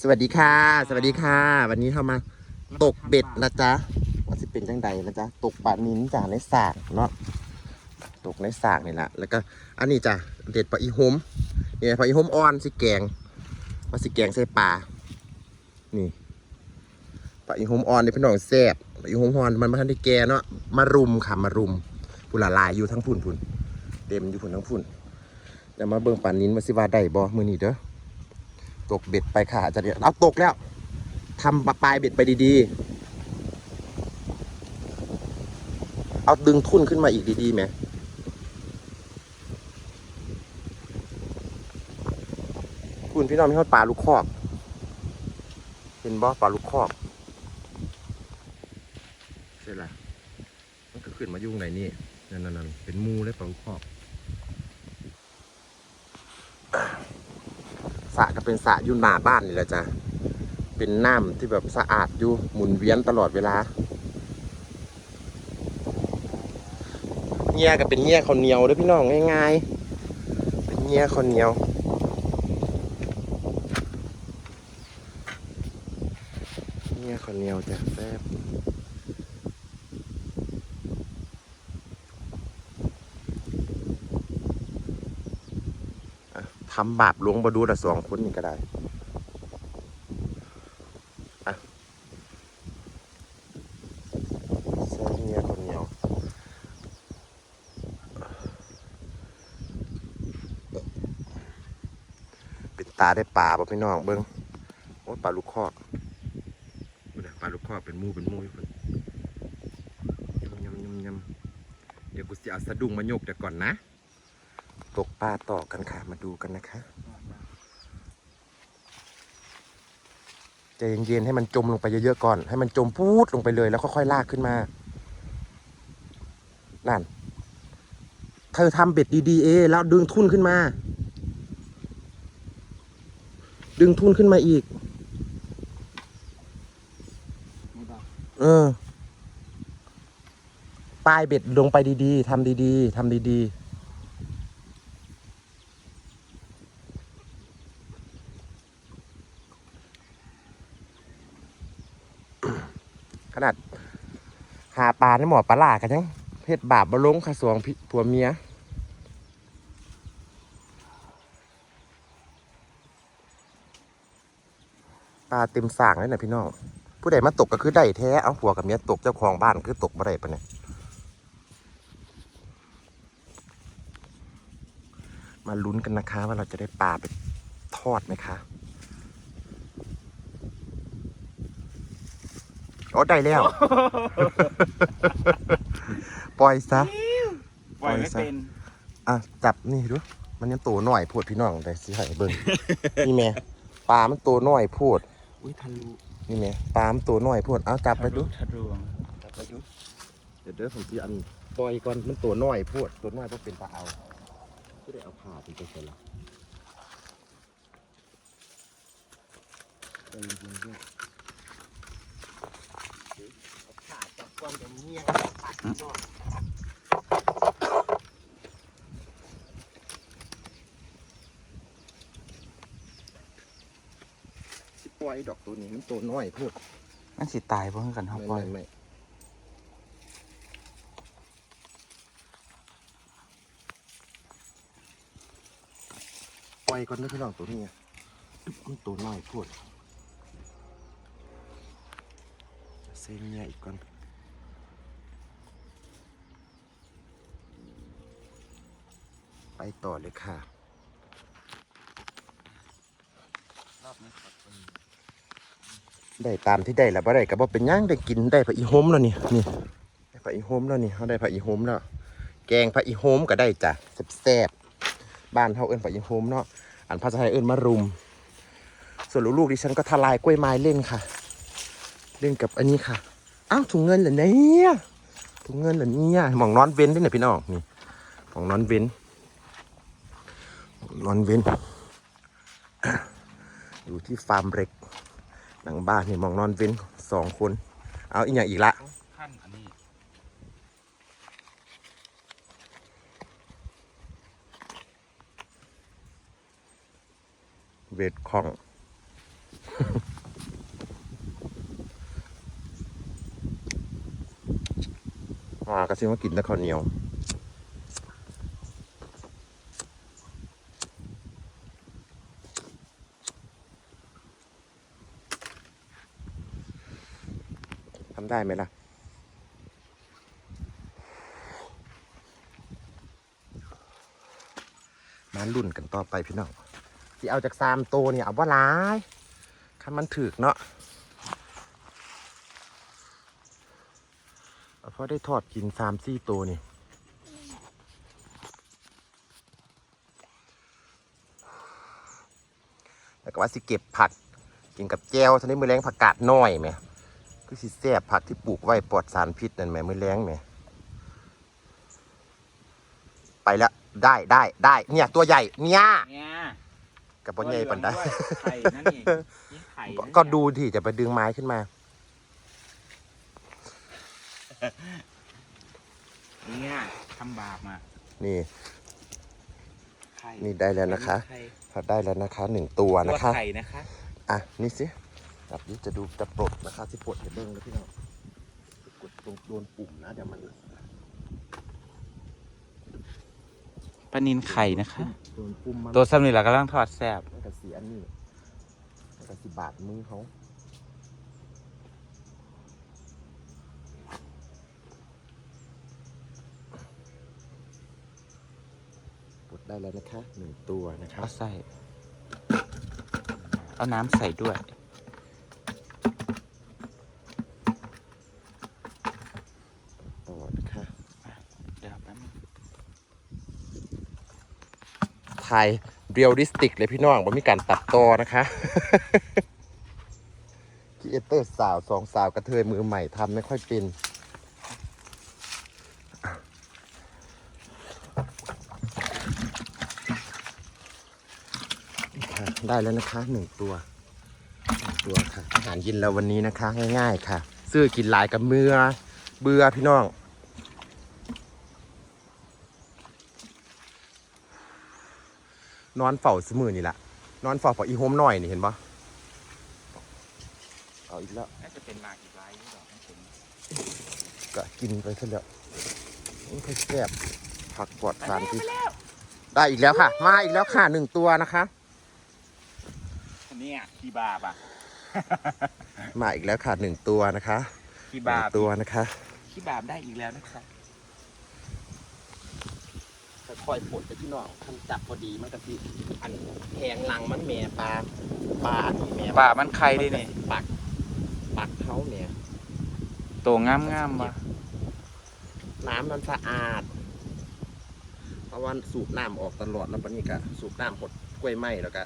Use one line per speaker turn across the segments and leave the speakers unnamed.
สวัสดีค่ะ สวัสดีค่ะ วันนี้เรามาตกเบ็ดนะจ๊ะว่าสิเป็นจังใดนะจ๊ะตกปลานิ้นจ้ะในสากเนาะตกในสากนี่แหละแล้วก็อันนี้จ้ะเด็ดปลาอีหมเนี่ยปลาอีหมอ่อนสิแกงว่าสิแกงใส่ปลานี่ปลาอีหมอ่อนนี่พี่น้องแซ่บปลาอีหมอ่อนมันมาทันได้แกเนาะมารุมค่ะมารุมผู้ละลายอยู่ทั้งพุ่นพุ่นเต็มอยู่พุ่นทั้งพุ่นเดี๋ยวมาเบิ่งปลานิ้นมาสิว่าได้บ่มือนี้เด้อ ตกเบ็ดไปค่ะอาจะเดี๋ยเอาตกแล้วทำปลายเบ็ดไปดีๆ เอาดึงทุ่นขึ้นมาอีกดีๆไหมคุณพี่น้องพี่น้องปลาลูกคอก เห็นบ่ปลาลูกคอกใช่ละมันก็ขึ้นมายุ่งไหนนี่นั่นนั่นๆเป็นมูเลยปลาลูกคอก สระก็ เป็นสระยุ่หนาบ้านนี่แหละจ้ะเป็นน้ำที่แบบสะอาดอยู่หมุนเวียนตลอดเวลาเงี้ยก็เป็นเงี้ยข้าวเหนียวด้วยพี่น้องง่ายๆเป็นเงี้ยข้าวเหนียว เงี้ยข้าวเหนียวจ้ะแซ่บอะ ทำบาปหลวงบดูแต่สองคนนี่ก็ได้ใช่เมียคนเหนียเป็นตาได้ปลาป่ะพี่น้องเบิ้งโอ้ปลาลูกคอกปลาลูกคอกเป็นมูเป็นมูอยู่คนยำยำยำยำเดี๋ยวกูสิเอาสะดุ้งมายกเดี๋ยวก่อนนะ ปลาต่อกันค่ะ มาดูกันนะคะใจเย็นๆให้มันจมลงไปเยอะๆก่อน ให้มันจมพูดลงไปเลยแล้วค่อยๆลากขึ้นมา นั่น เธอทำเบ็ดดีๆเอแล้วดึงทุ่นขึ้นมา ดึงทุ่นขึ้นมาอีก เออ ปลายเบ็ดลงไปดีๆทำดีๆทำดีๆ ขนาด หาปลาในหมอปลาหลากันยังเพศบาปบลงค่ะสวงผัวเมียปลาเต็มสางเลยนะพี่น้อง ผู้ใดมาตกก็คือได้แท้ เอาผัวกับเมียตกเจ้าของบ้านคือตกบ่ได้ปะเนี่ยมาลุ้นกันนะคะว่าเราจะได้ปลาไปทอดไหมคะ โอ้ได้แล้ว ปล่อยซะ
ปล่อยไม่เป็น
อะ จับนี่ดู มันยังโตหน่อยโพูดพี่น้องได้สิให้เบิ่งนี่แม่ปลามันโตหน่อยโพูด
อุ้ยทะลุ
นี่แม่ปลามันโตหน่อยโพูดเอาจับไปดู
ทะลวง
จับไปดูเดี๋ยวเด้อผมจะอันปล่อยก่อนมันโตหน่อยโพูดตัวน้อยต้องเป็นปลาเอาไม่ได้เอาผ่าถึงจะเสร็จละใจเย็นๆด้วยเอา ผ่าจับก้อนเดี๋ยวเงี้ยปากข้างนอกสิปล่อยดอกตัวนี้มันโตน้อยโพูด
นั่นสิตายเพราะกันครับ
ไม่
ปล่อย
ไม่ไม่ปล่อยก่อนนะพี่น้องตัวนี้มันตัวน้อยพูดเซเนียอีกก่อนไป ต่อเลยค่ะได้ตามที่ได้แล้วบ่ได้ก็บ่เป็นหยังได้กินได้ผักอีโฮมแล้วนี่นี่ได้ผักอีโฮมแล้วนี่เขาได้ผักอีโฮมแล้วแกงผักอีโฮมก็ได้จ้ะแซ่บๆบ้านเฮาเอิ้นผักอีโฮมเนาะอันภาษาไทยเอิ้นมะรุม ส่วนลูกๆดิฉันก็ทลายกล้วยไม้เล่นค่ะ เล่นกับอันนี้ค่ะอ้าวถุงเงินเหรอเนี่ยถุงเงินเหรอเนี่ยหมองนอนเว้นด้วยเนี่ยพี่น้องนี่หมองนอนเว้น หม้อนอนเว้น อยู่ที่ฟาร์มเล็ก หลังบ้านนี่มองนอนเว้นสองคน เอาอีกอย่างอีกละ
ขั้นอันนี้
เวทของอาก็ซิมากินต่ข้าวเหนียวำได้ไหมล่ะ มาลุ่นกันต่อไปพี่น้องที่เอาจากสามโตเนี่ยเอาว่าร้ายคันมันถึกเนาะเอาพอได้ทอดกินสามสี่โตนี่แล้วก็ว่าสิเก็บผักกินกับแจวทันนี้มือแรงผักกาดน้อยไหม คือสิแซ่บผักที่ปลูกไว้ปลอดสารพิษนั่นไหมมือแรงไหมไปแล้วได้ได้ได้เนี่ย ตัวใหญ่เนี่ย
เนี่ย
กับบอลใหญ่ปันได้
ตัวเหลืองด้วยไข่นั่นนี่นี่ไข่นั่น
ก็ดูที่จะไปดึงไม้ขึ้นมา
เนี่ยทำบาปมา
นี่
ไข่
นี่ได้แล้วนะคะ
ไข่
พอได้แล้วนะคะหนึ่งตัวนะคะ
ไข่นะคะ
อะ นี่สิ แบบนี้จะดูจะปลดนะคะที่ปลดให้เบิ้งแล้วพี่น้องกดตรงโดนปุ่มนะเดี๋ยวมัน
ปลานินไข่นะคะ
โดนปุ่มมัน
ตัวซ้ำนี่เรากำลังทอดแซ่บ
มันกระสีอันนี้มันกระสีบาดมือเขาปลดได้แล้วนะคะหนึ่งตัวนะคะ
เอาใส่ เอาน้ำใส่ด้วย
ต่อนะคะ
เดี๋ยวแป๊บนึง
ถ่ายเรียลลิสติกเลยพี่น้องบ่มีการตัดต่อนะคะคีเอเตอร์สาวสองสาวกระเทยมือใหม่ทำไม่ค่อยเป็นได้แล้วนะคะหนึ่งตัวตัวค่ะอาหารยินเราวันนี้นะคะ ง่าย ๆ ค่ะ ซื้อกินหลายกับเมือเบื่อพี่น้อง นอนเฝ้าสมือนี่แหละนอนเฝ้าพออีโฮมหน่อยนี่เห็นปะเอาอีกแล้ว
น่าจะเป็นมาอีกไลน์นี่หรอไม่ถึง
ก็กินไปซะแล้วนี่ค่อยแซ่บผักปลอดสารพิษได้อีกแล้วค่ะ มาอีกแล้วค่ะหนึ่งตัวนะคะ
อันนี้อะคีบาบอะ
มาอีกแล้วค่ะหนึ่งตัวนะคะ
คี
หนึ่
บางบ
ตัวนะคะ
คีบาบได้อีกแล้วนะคะ
ค่อยๆปลดไปพี่น้องคันจับพอดีมันก็สิอันแหงหลังมันแม่ปลาปลาที่แม่
ป่ามันไข่ได้นี่
ปักปักเขาเนี่ย
ตัวงามงามๆว่ะ
น้ำมันสะอาดเพราะว่าสูบน้ำออกตลอดแล้วปานนี้ก็สูบน้ำหดกล้วยไม้แล้วก็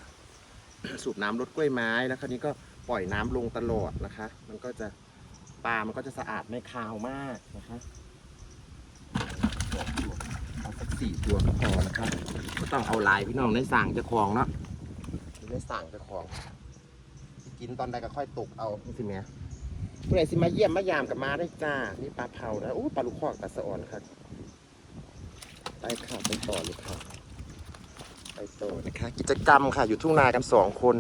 สูบน้ำลดกล้วยไม้แล้วคราวนี้ก็ปล่อยน้ำลงตลอดนะคะ มันก็จะปลามันก็จะสะอาดไม่คาวมากนะคะเอา สักสี่ตัวก็พอนะคะก็ต้องเอาหลายพี่น้องในสั่งเจะคลองเนาะในสั่งเจะคลองกินตอนใดก็ค่อยตกเอาสิแม่ผู้ใดสิมาเยี่ยมมายามกับมาได้จ้า นี่ปลาเผานะโอ้ปลาลูกคอกปลาสะอ่อนครับไปค่ะไปต่อเลยค่ะไปต่อนะคะ กิจกรรมค่ะ อยู่ทุ่งนากันสองคน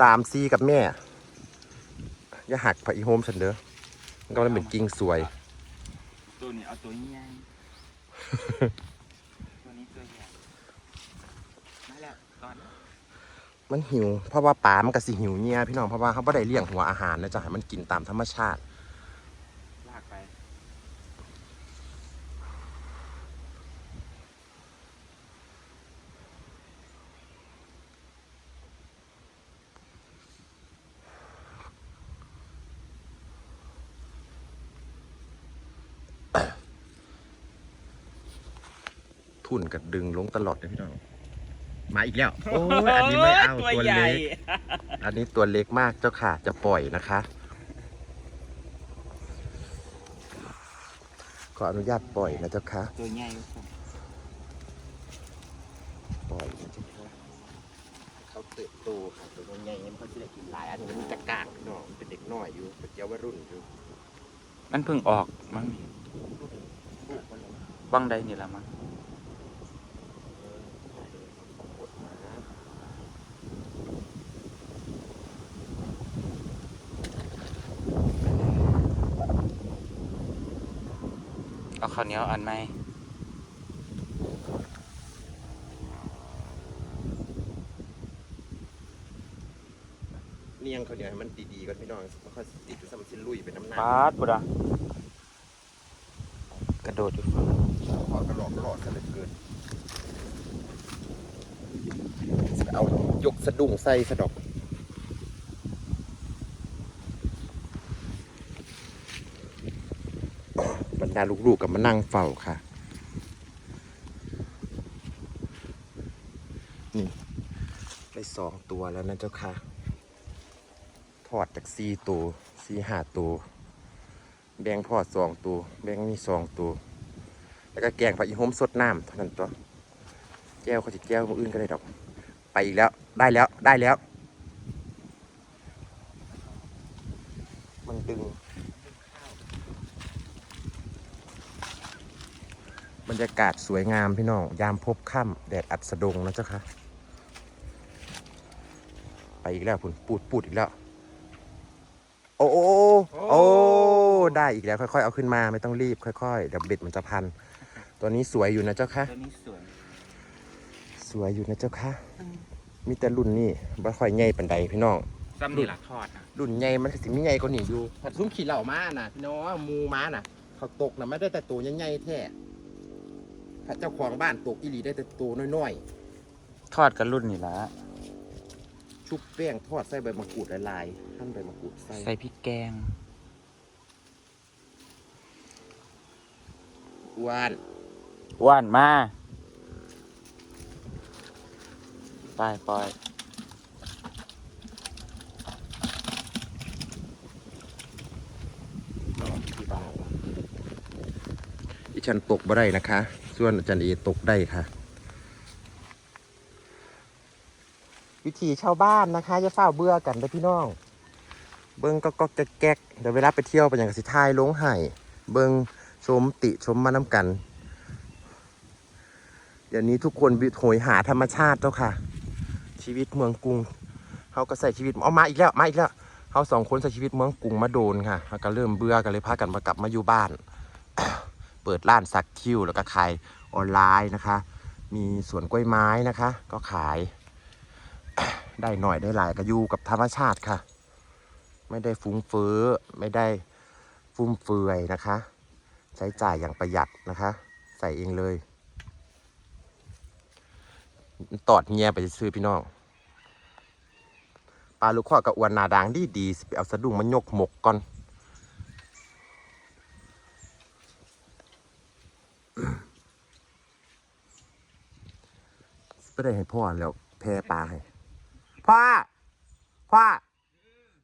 สามซีกับแม่ อย่าหักผักอีโฮมฉันเด้อมันก็เลยเป็นกิ่งสวย
ตัวนี้เอาตัวใหญ่ ตัวนี้ตัวใหญ่มาแล้วตอน
มันหิว เพราะว่าปลามันก็สิหิวเนี่ยพี่น้องเพราะว่าเขาไม่ได้เลี้ยงหัวอาหารนะจ๊ะให้มันกินตามธรรมชาติ
ลากไป
ทุ่นกับดึงลงตลอดเลยพี่น้อง มาอีกแล้วโอ้ยอันนี้ไม่เอาตัวเล็ก อันนี้ตัวเล็กมากเจ้าค่ะ จะปล่อยนะคะ ขออนุญาตปล่อยนะเจ้าค่ะ
ตัวใหญ่ครับ
ปล่อยนะเจ้าค่ะเขาเติบโตค่ะตัวใหญ่ๆมันก็จะได้กินหลายอันนี้มันจะกากเนาะมันเป็นเด็กน้อยอยู่เป็นเยาวรุ่นอยู่
มันเพิ่งออกมั้งนี่
ลูกมันเลย
บ้างใดนี่ละมั้ง
กดมา
ข้าว เหนียวอันไหม
เนียงเขาวเหนียวให้มันดีๆก่อนพี่น้องมันค่อยติดจะมันสิลุยเป็นน้ำหนัก
ปาดบุดะกระโดดอยู่ฝั่ง
ขอกระหลอกกระหลอดซะเหลือเกินเอายกสะดุ้งใส่สะดอก บรรดาลูกๆกับมานั่งเฝ้าค่ะ นี่ ได้สองตัวแล้วนะเจ้าค่ะ ทอดจากสี่ตัวสี่ห้าตัว แบ่งทอดสองตัว แบ่งมีสองตัว แล้วก็แกงผักอีโฮมสดน้ำเท่านั้นตัว แก้วเขาจะแก้วมืออื่นก็ได้ดอก ไปอีกแล้ว ได้แล้ว ได้แล้ว มันดึง บ รรยากาศสวยงามพี่น้อง ยามพบค่ำแดดอัดสะดงนะเจ้าค่ะไปอีกแล้วพุ่นปูดปูดอีกแล้วโอ้โอ้โอ้โอ้ได้อีกแล้วค่อยๆ เอาขึ้นมาไม่ต้องรีบค่อยๆเดี๋ยวเบ็ดมันจะพัน ตัวนี้สวยอยู่นะเจ้าค่ะ
ตัวนี้สวย
สวยอยู่นะเจ้าค่ะ มีแต่รุ่นนี่บ่ค่อยใหญ่ปันใดพี่น้อง
ซ้ำนี่หลักทอดนะ
รุ่นใหญ่มันก็สิมีใหญ่กว่านี้อยู่ผัดซุ้มขี่เหล่าม้าน่ะพี่น้องหมูม้าน่ะเขาตกน่ะไม่ได้แต่ตัวใหญ่ๆแท้ ถ้าเจ้าของบ้านตกอีหลีได้แต่ตัวน้อย
ทอดกันรุ่นนี่ละ
ๆ ชุบแป้งทอดใส่ใบมะกรูดลายๆหั่นใบมะกรูดใส่
ใส่พริกแกง
อ้วน
ว่านมาไปปล่อย
อีฉันตกบ่ได้นะคะ ส่วนอาจารย์เอตกได้ค่ะ วิธีชาวบ้านนะคะจะเฝ้าเบื่อกันเด้อพี่น้อง เบิ้งก็ก็แก๊กๆเดี๋ยวเวลาไปเที่ยวไปอย่างกสิทายลงไห้เบิ้งชมติชมมาน้ำกันเดี๋ยวนี้ทุกคนวิโหยหาธรรมชาติเจ้าค่ะ ชีวิตเมืองกรุงเขาก็ใส่ชีวิตเอามาอีกแล้วมาอีกแล้วเขาสองคนใส่ชีวิตเมืองกรุงมาโดนค่ะเขาก็เริ่มเบื่อกันเลยพากันมากลับมาอยู่บ้าน เปิดร้านสักคิวแล้วก็ขายออนไลน์นะคะ มีสวนกล้วยไม้นะคะ ก็ขาย ได้หน่อยได้หลายก็อยู่กับธรรมชาติค่ะ ไม่ได้ฟุ้งเฟ้อไม่ได้ฟุ่มเฟือยนะคะ ใช้จ่ายอย่างประหยัดนะคะ ใส่เองเลยตอดเงียไปซื้อพี่น้องปลาลูกข้อกับอวนนาดางดีดีสิไปเอาสะดุ้งมันยกหมกก่อน ไม่ได้ให้พ่อแล้วแพ้ปลาให้พ่อพ่อ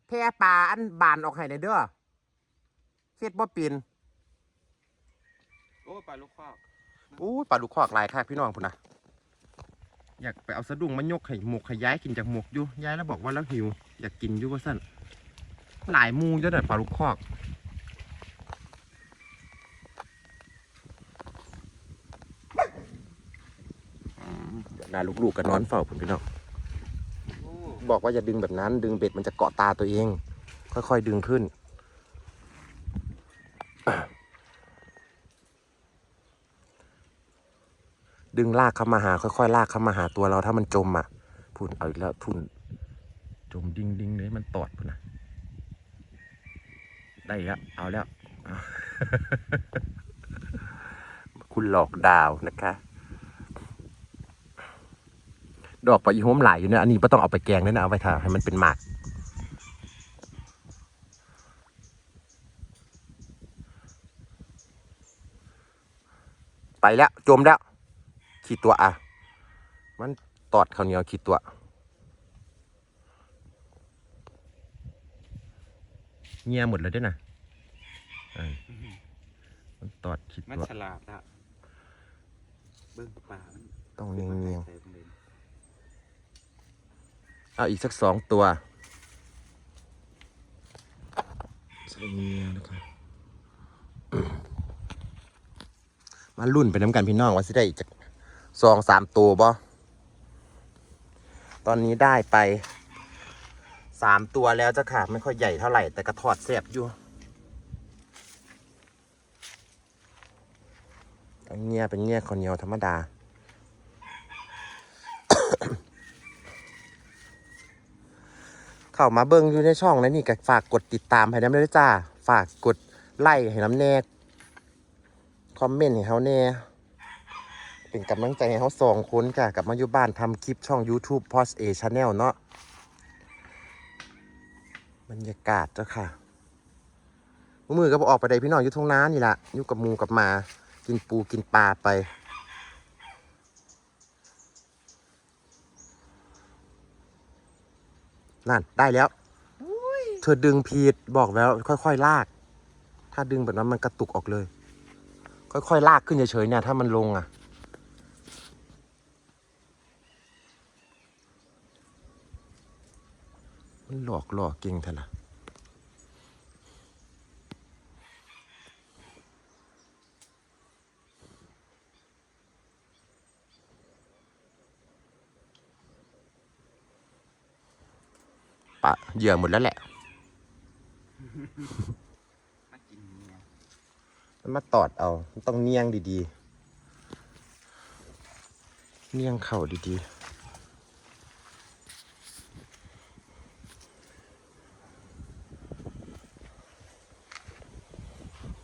แพ้ปลาอันบานออกให้ในอยเด้อเฮ็ดบ่เป็น
โอ้ปลาลูกคอก
อู้ปลาลูกคอกหลายคักพี่น้องพุ่นนะอยากไปเอาสะดุ้งมายกให้หมกให้ย้ายกินจากหมกอยู่ย้ายแล้วบอกว่าแล้วหิว อยากกินอยู่ว่าสั่นหลายหมูเจ้าหน่อยปลาลูกคอก ดี๋ยวนาลูกๆก็นอนเฝ้าพุ่นพี่น้อง
โอ้
บอกว่าอย่าดึงแบบนั้น ดึงเบ็ดมันจะเกาะตาตัวเอง ค่อยๆดึงขึ้น ดึงลากเข้ามาหา ค่อยๆ ลากเข้ามาหาตัวเราถ้ามันจมอะพูนเอาอีกแล้วทุนจมดิ้งดิ้งเลยมันตอดพุ่นนะได้แล้วเอาแล้ว คุณหลอกดาวนะคะ ดอกปลาอีโฮมหลายอยู่เนี่ยอันนี้ไม่ต้องเอาไปแกงด้วยนะเอาไปทาให้มันเป็นหมากไปแล้วจมแล้วขีดตัวอะ มันตอดข้าวเหนียวขีดตัว เงียหมดเลยด้วยนะอ่ามันตอดขีด
มัน
ตัว
ฉลาดละเบิ้งปลามัน
ต้องเงียงเงียง
ใส่ เอา
อีกสักสองตัวใส่เงียนะครับมารุ่นไปน้ำกันพี่น้องว่าสิได้อีกจากสองสามตัวบ่ตอนนี้ได้ไปสามตัวแล้วจ้าค่ะ ไม่ค่อยใหญ่เท่าไหร่ แต่กระทอดแสบอยู่อันเงี้ยเป็นเงี้ยข้าวเหนียวธรรมดา เข้ามาเบิ่งอยู่ในช่องแล้วนี่ก็ฝากกดติดตามให้น้ำด้วยจ้า ฝากกดไลค์ให้น้ำแน่คอมเมนต์ให้เขาแน่เป็นกำลังใจให้เขาสองคนจ้ะกับมาอยู่บ้านทำคลิปช่อง YouTube p o s A Channel เนาะบรรยากาศเจ้าค่ะมือก็บออกไปได้พี่น้องอยู่ทุ่งน้านี่แหละอยู่กับมูกับมา กินปูกินปลาไป นั่นได้แล้วเธอดึงพีดบอกแล้ว ค่อยๆลาก ถ้าดึงแบบนั้นมันกระตุกออกเลย ค่อยๆลากขึ้นเฉยๆเนี่ยถ้ามันลงอะ มันหลอกหลอกเก่งเถอะนะ ปะเหยื่อหมดแล้วแหละ
มากินเนี่ย
มันมาตอดเอามันต้องเนียงดีๆ เนียงเข่าดีๆ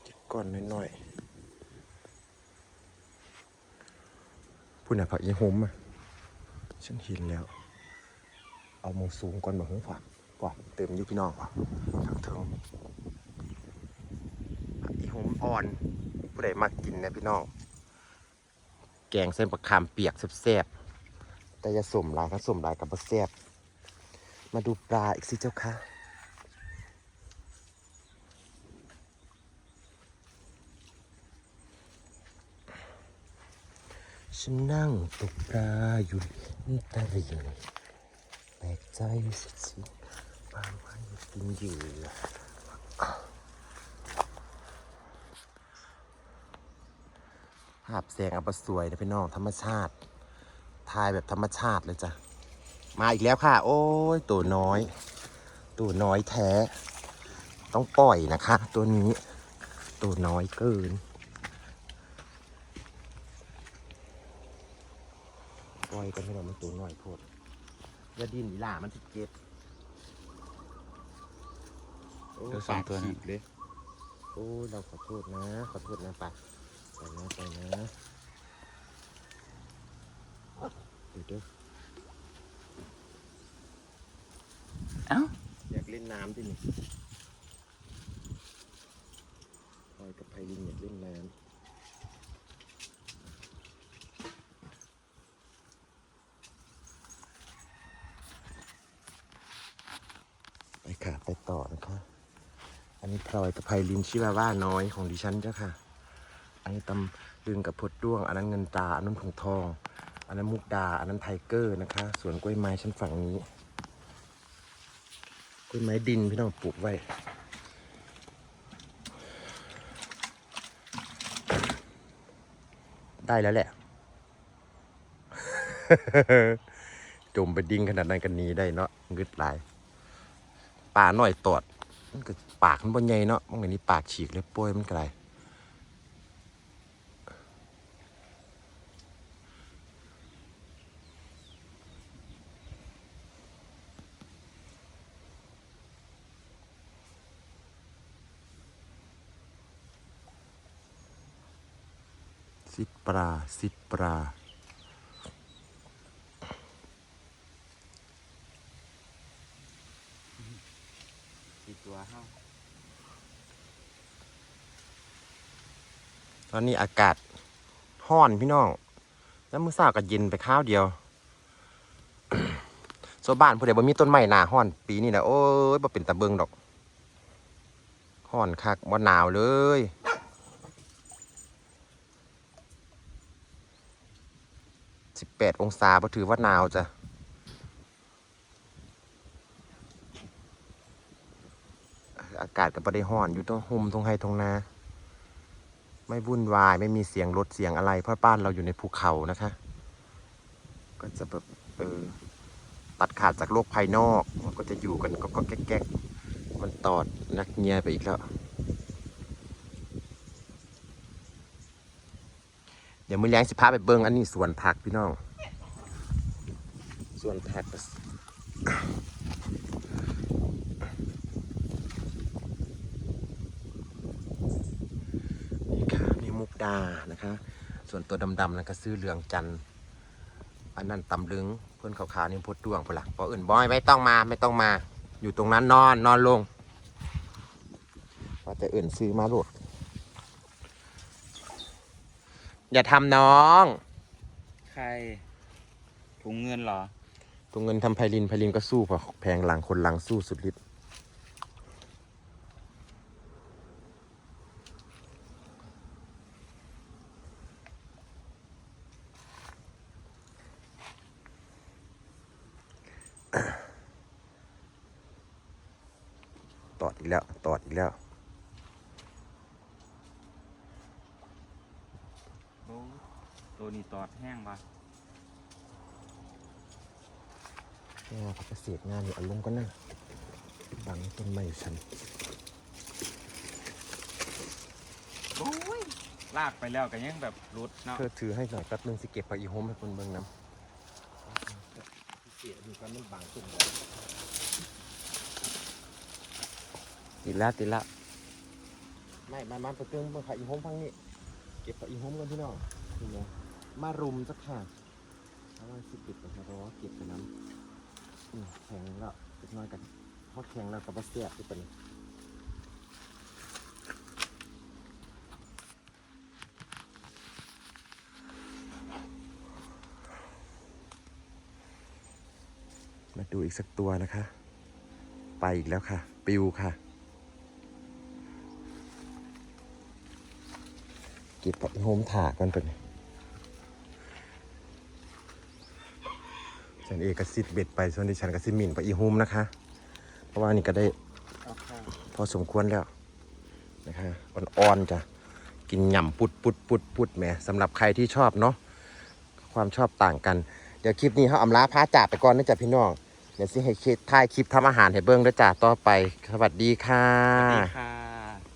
เก็บก้อนน้อยๆพูดน่ะผักยีหมอะฉันเห็นแล้ว เอามองสูงก่อนบอกเฮ้ยฝักกว่าเติมยุพี่น้องว่ะทั้งเทิงอีหมอ่อนผู้ใดมากินนะพี่น้อง แกงเส้นปลาคามเปียกแซ่บๆแต่จะสมลายถ้าสมลายกับบะแซ่บมาดูปลาอีกสิเจ้าค่ะฉันนั่งตกปลาอยู่นี่ตะริง แปลกใจสุดๆปลาไม่กินเหยื่ภาพแสงอัปสวยนะพี่น้องธรรมชาติถ่ายแบบธรรมชาติเลยจ้ะ มาอีกแล้วค่ะ โอ้ย ตัวน้อย ตัวน้อยแท้ ต้องปล่อยนะคะ ตัวนี้ ตัวน้อยเกิน ปล่อยกันให้เรามันตัวน้อยโพด อย่าดิ้นอีหล่ามันจะเจ็บโอ้ปากฉีกเลยโอ้ยเราขอโทษนะ ขอโทษนะปากไปนะไปนะเดี๋ยวเดี๋ยว
เอ้า
อยากเล่นน้ำดินี่พลอยกับไพลินอยากเล่นน้ำไปค่ะ ไปต่อนะคะ อันนี้ พลอยกับไพลินชิวาว่าน้อยของดิฉันเจ้าค่ะ อันนี้ตำลึงกับพดด้วง อันนั้นเงินตา อันนั้นถุงทอง อันนั้นมุกดา อันนั้นไทเกอร์นะคะ สวนกล้วยไม้ชั้นฝั่งนี้ กล้วยไม้ดินพี่น้องปลูกไว้ได้แล้วแหละ จมไปดิ้งขนาดนั้นกันนี้ได้เนาะงึดหลาย ป่าหน่อยตอด มันก็ปากมันบนใหญ่เนาะมันก็นี้ปากฉีกเลยป่วยมันก็ไรสิปลาสิปลา
สี่ตัวเฮ้า
ตอนนี้อากาศห้อนพี่น้อง แล้วมื้อเช้าก็เย็นไปข้าวเดียวโซบ้านผู้ใดบ่มีต้นไม้หนาห้อน ปีนี้นะโอ้ยบ่เป็นตะเบิงดอกห้อนคักบ่หนาวเลยสิบแปดองศาบ่ถือว่าหนาวจ้ะอากาศก็บ่ได้ห้อนอยู่ต้องห่มตรงไห้ตรงนา ไม่วุ่นวาย ไม่มีเสียงรถเสียงอะไร เพราะบ้านเราอยู่ในภูเขานะคะ ก็จะแบบเออตัดขาดจากโลกภายนอก มันก็จะอยู่กันก็ก็แก๊กๆมันตอดนักเงียไปอีกแล้ว เดี๋ยวมือแรงสิพาไปเบิ่งอันนี้สวนผักพี่น้อง สวนผักนี่ค่ะนี่มุกดา นะคะ ส่วนตัวดำๆนั่นก็ซื้อเหลืองจันทร์อันนั้นตำลึงเพื่อนขาวๆนี่พดดวงพนละพออื่นบอยไม่ต้องมาไม่ต้องมา อยู่ตรงนั้นนอนนอนลงพอแต่อื่นซื้อมาลูกอย่าทำน้อง
ใครถุงเงินเหรอ
ตรงเงินทำไพลินไพลินก็สู้พอแพงหลังคนหลังสู้สุดฤทธิ์ตอดอีกแล้ว ตอดอีกแล้ว
โอ้ตัวนี้ตอดแห้งปะ
งานเกษตรงานอยู่อารมณ์ก็น่าบังต้นไม้อยู่ชั้น
โอ้ยลากไปแล้วก็ยังแบบรุดเนาะ
เธอถือให้หน่อยแป๊บนึงสิเก็บไปอีโฮมให้คนเบิ่งน้ำเสียดูกันมันบางตุ่มแล้ว
ติดล้วติดล้ว
ไม่มามาไปเติมเบิ่งค่ะอีโฮมฟังนี่เก็บไปอีโฮมกันพี่น้องนี่ไงมารุมสักค่ะประมาณสิบปิดกันรอเก็บไปน้ำแข็งแล้วเล็กน้อยกันพอแข็งแล้วก็บเสียบที่เป็นมาดูอีกสักตัวนะคะ ไปอีกแล้วค่ะ ปิวค่ะ เก็บโฮมถากันตัวนี้ฉันเอกสิทธิ์เบ็ดไปส่วนที่ฉันก็สิหมิ่นไปอีโฮมนะคะ เพราะว่านี่ก็ได้พอสมควรแล้วนะคะอ่อนๆจ้ะกินหย่ำปุดปุดปุดปุดแหมสำหรับใครที่ชอบเนาะความชอบต่างกัน เดี๋ยวคลิปนี้เขาอำลาพาจ่าไปก่อนนะจ๊ะพี่น้อง เดี๋ยวสิให้คลิปถ่ายคลิปทำอาหารให้เบิ้งด้วยจ้าต่อไป สวัสดีค่ะ
สวัสดีค่ะ